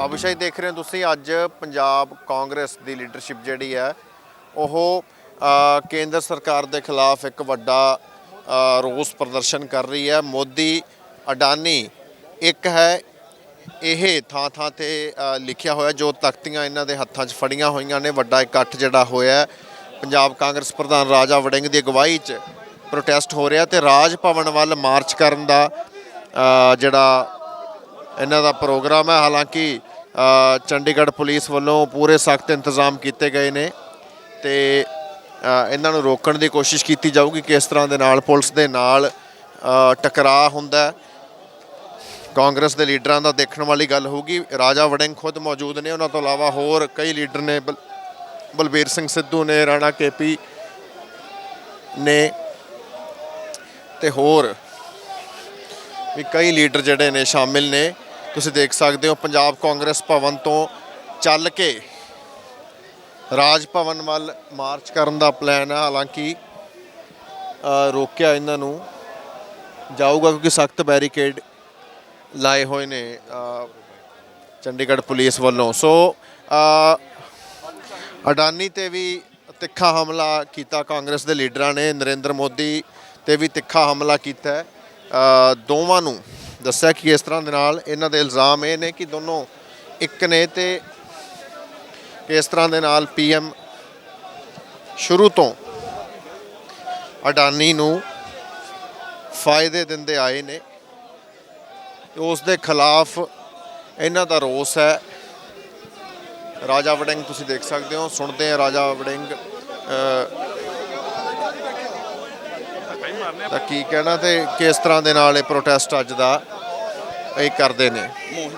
ਦਮਸ਼ਾਹੀ ਦੇਖ ਰਹੇ ਹੋ ਤੁਸੀਂ ਅੱਜ ਪੰਜਾਬ ਕਾਂਗਰਸ ਦੀ ਲੀਡਰਸ਼ਿਪ ਜਿਹੜੀ ਹੈ, ਉਹ ਕੇਂਦਰ ਸਰਕਾਰ ਦੇ ਖਿਲਾਫ ਇੱਕ ਵੱਡਾ ਰੋਸ ਪ੍ਰਦਰਸ਼ਨ ਕਰ ਰਹੀ ਹੈ। ਮੋਦੀ ਅਡਾਨੀ ਇੱਕ ਹੈ, ਇਹ ਥਾਂ ਥਾਂ ਤੇ ਲਿਖਿਆ ਹੋਇਆ ਜੋ ਤਖਤੀਆਂ ਇਹਨਾਂ ਦੇ ਹੱਥਾਂ 'ਚ ਫੜੀਆਂ ਹੋਈਆਂ ਨੇ। ਵੱਡਾ ਇਕੱਠ ਜਿਹੜਾ ਹੋਇਆ ਪੰਜਾਬ ਕਾਂਗਰਸ ਪ੍ਰਧਾਨ ਰਾਜਾ ਵੜਿੰਗ ਦੀ ਅਗਵਾਈ 'ਚ ਪ੍ਰੋਟੈਸਟ ਹੋ ਰਿਹਾ ਤੇ ਰਾਜ ਭਵਨ ਵੱਲ ਮਾਰਚ ਕਰਨ ਦਾ ਜਿਹੜਾ ਇਹਨਾਂ ਦਾ ਪ੍ਰੋਗਰਾਮ ਹੈ। ਹਾਲਾਂਕਿ ਚੰਡੀਗੜ੍ਹ ਪੁਲਿਸ ਵੱਲੋਂ ਪੂਰੇ ਸਖਤ ਇੰਤਜ਼ਾਮ ਕੀਤੇ ਗਏ ਨੇ ਤੇ ਇਹਨਾਂ ਨੂੰ ਰੋਕਣ ਦੀ ਕੋਸ਼ਿਸ਼ ਕੀਤੀ ਜਾਊਗੀ ਕਿ ਇਸ ਤਰ੍ਹਾਂ ਦੇ ਨਾਲ ਪੁਲਿਸ ਦੇ ਨਾਲ ਟਕਰਾਅ ਹੁੰਦਾ ਕਾਂਗਰਸ ਦੇ ਲੀਡਰਾਂ ਦਾ ਦੇਖਣ ਵਾਲੀ ਗੱਲ ਹੋਊਗੀ। ਰਾਜਾ ਵੜਿੰਗ ਖੁਦ ਮੌਜੂਦ ਨੇ। ਉਹਨਾਂ ਤੋਂ ਇਲਾਵਾ ਹੋਰ ਕਈ ਲੀਡਰ ਨੇ। ਬਲ- ਬਲਬੀਰ ਸਿੰਘ ਸਿੱਧੂ ਨੇ, ਰਾਣਾ ਕੇਪੀ ਨੇ ਤੇ ਹੋਰ ਵੀ ਕਈ ਲੀਡਰ ਜਿਹੜੇ ਨੇ ਸ਼ਾਮਿਲ ਨੇ। ਤੁਸੀਂ ਦੇਖ ਸਕਦੇ ਹੋ ਪੰਜਾਬ ਕਾਂਗਰਸ ਭਵਨ ਤੋਂ ਚੱਲ ਕੇ ਰਾਜ ਭਵਨ ਵੱਲ ਮਾਰਚ ਕਰਨ ਦਾ ਪਲਾਨ ਹੈ ਹਾਲਾਂਕਿ ਰੋਕਿਆ ਇਹਨਾਂ ਨੂੰ। ਜਾਊਗਾ ਕਿਉਂਕਿ ਸਖਤ ਬੈਰੀਕੇਡ ਲਾਏ ਹੋਏ ਨੇ ਚੰਡੀਗੜ੍ਹ ਪੁਲਿਸ ਵੱਲੋਂ। ਸੋ ਅਡਾਨੀ ਤੇ ਵੀ ਤਿੱਖਾ ਹਮਲਾ ਕੀਤਾ ਕਾਂਗਰਸ ਦੇ ਲੀਡਰਾਂ ਨੇ। ਨਰਿੰਦਰ ਮੋਦੀ ਤੇ ਵੀ ਤਿੱਖਾ ਹਮਲਾ ਕੀਤਾ ਦੋਵਾਂ ਨੂੰ ਦੱਸਿਆ ਕਿ ਇਸ ਤਰ੍ਹਾਂ ਦੇ ਨਾਲ ਇਹਨਾਂ ਦੇ ਇਲਜ਼ਾਮ ਇਹ ਨੇ ਕਿ ਦੋਨੋਂ ਇੱਕ ਨੇ ਤੇ ਇਸ ਤਰ੍ਹਾਂ ਦੇ ਨਾਲ ਪੀਐਮ ਸ਼ੁਰੂ ਤੋਂ ਅਡਾਨੀ ਨੂੰ ਫਾਇਦੇ ਦਿੰਦੇ ਆਏ ਨੇ ਉਸ ਦੇ ਖਿਲਾਫ ਇਹਨਾਂ ਦਾ ਰੋਸ ਹੈ। ਰਾਜਾ ਵੜਿੰਗ ਤੁਸੀਂ ਦੇਖ ਸਕਦੇ ਹੋ, ਸੁਣਦੇ ਆ ਰਾਜਾ ਵੜਿੰਗ ਤਾਂ ਕੀ ਕਹਿਣਾ ਤੇ ਕਿਸ ਤਰ੍ਹਾਂ ਦੇ ਨਾਲ ਇਹ ਪ੍ਰੋਟੈਸਟ ਅੱਜ ਦਾ। ਇਹ ਕਰਦੇ ਨੇ। ਮੋਦੀ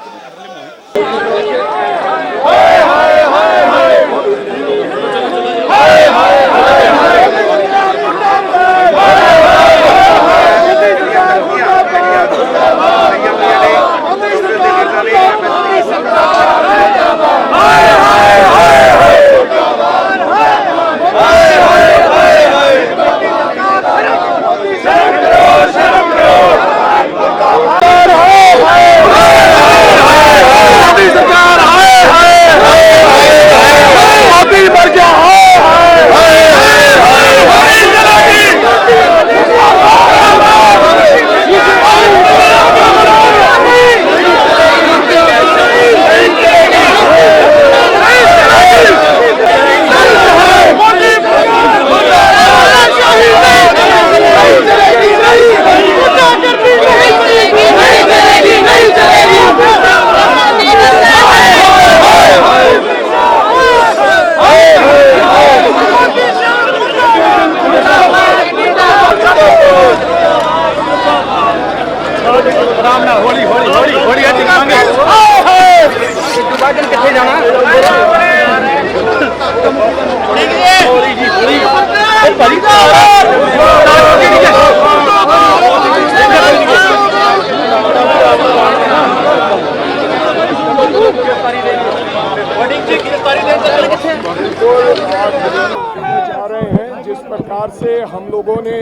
से हम लोगों ने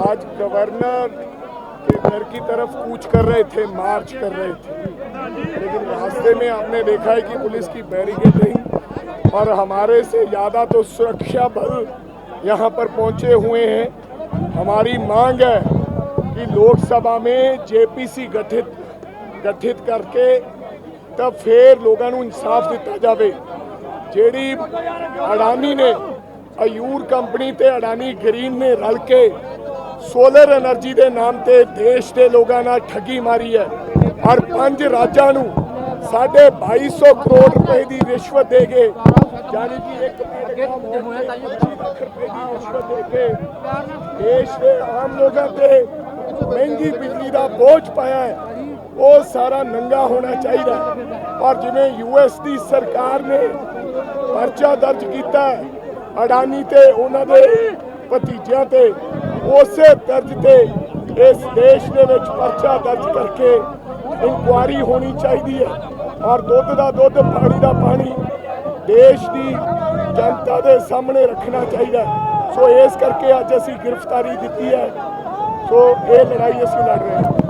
आज गवर्नर के घर की तरफ कूच कर रहे थे मार्च कर रहे थे लेकिन रास्ते में हमने देखा है कि पुलिस की बैरिकेडिंग और हमारे से ज़्यादा तो सुरक्षा बल यहाँ पर पहुँचे हुए हैं हमारी मांग है कि लोकसभा में जेपीसी गठित गठित करके तब फिर लोगों ਨੂੰ ਇਨਸਾਫ ਦਿੱਤਾ ਜਾਵੇ ਜਿਹੜੀ ਅਡਾਨੀ ਨੇ ਅਯੂਰ ਕੰਪਨੀ ਤੇ ਅਡਾਨੀ ਗ੍ਰੀਨ ਨੇ ਰਲ ਕੇ ਸੋਲਰ એનર્ਜੀ ਦੇ ਨਾਮ ਤੇ ਦੇਸ਼ ਦੇ ਲੋਕਾਂ ਨਾਲ ਠੱਗੀ ਮਾਰੀ ਹੈ। ਔਰ ਪੰਜ ਰਾਜਾਂ ਨੂੰ 2250 ਕਰੋੜ ਰੁਪਏ ਦੀ ਰਿਸ਼ਵਤ ਦੇ ਕੇ, ਯਾਨੀ ਕਿ ਇੱਕ ਲੱਖ ਦੇਸ਼ ਦੇ ਆਮ ਲੋਕਾਂ ਤੇ ਮਹਿੰਗੀ ਬਿਜਲੀ ਦਾ ਬੋਝ ਪਾਇਆ ਹੈ। ਉਹ ਸਾਰਾ ਨੰਗਾ ਹੋਣਾ ਚਾਹੀਦਾ ਔਰ ਜਿਵੇਂ ਯੂਐਸ ਦੀ ਸਰਕਾਰ ਨੇ ਪਰਚਾ ਦਰਜ ਕੀਤਾ ਹੈ ਅਡਾਨੀ ਤੇ ਉਹਨਾਂ ਦੇ ਭਤੀਜਿਆਂ ਤੇ, ਉਸੇ ਦਰਜ ਤੇ ਇਸ ਦੇਸ਼ ਦੇ ਵਿੱਚ ਪਰਚਾ ਦਰਜ ਕਰਕੇ ਇਨਕੁਆਰੀ ਹੋਣੀ ਚਾਹੀਦੀ ਹੈ। ਔਰ ਦੁੱਧ ਦਾ ਦੁੱਧ, ਪਾਣੀ ਦਾ ਪਾਣੀ ਦੇਸ਼ ਦੀ ਜਨਤਾ ਦੇ ਸਾਹਮਣੇ ਰੱਖਣਾ ਚਾਹੀਦਾ ਸੋ ਇਸ ਕਰਕੇ ਅੱਜ ਅਸੀਂ ਗ੍ਰਿਫਤਾਰੀ ਦਿੱਤੀ ਹੈ। ਸੋ ਇਹ ਲੜਾਈ ਅਸੀਂ ਲੜ ਰਹੇ ਹਾਂ।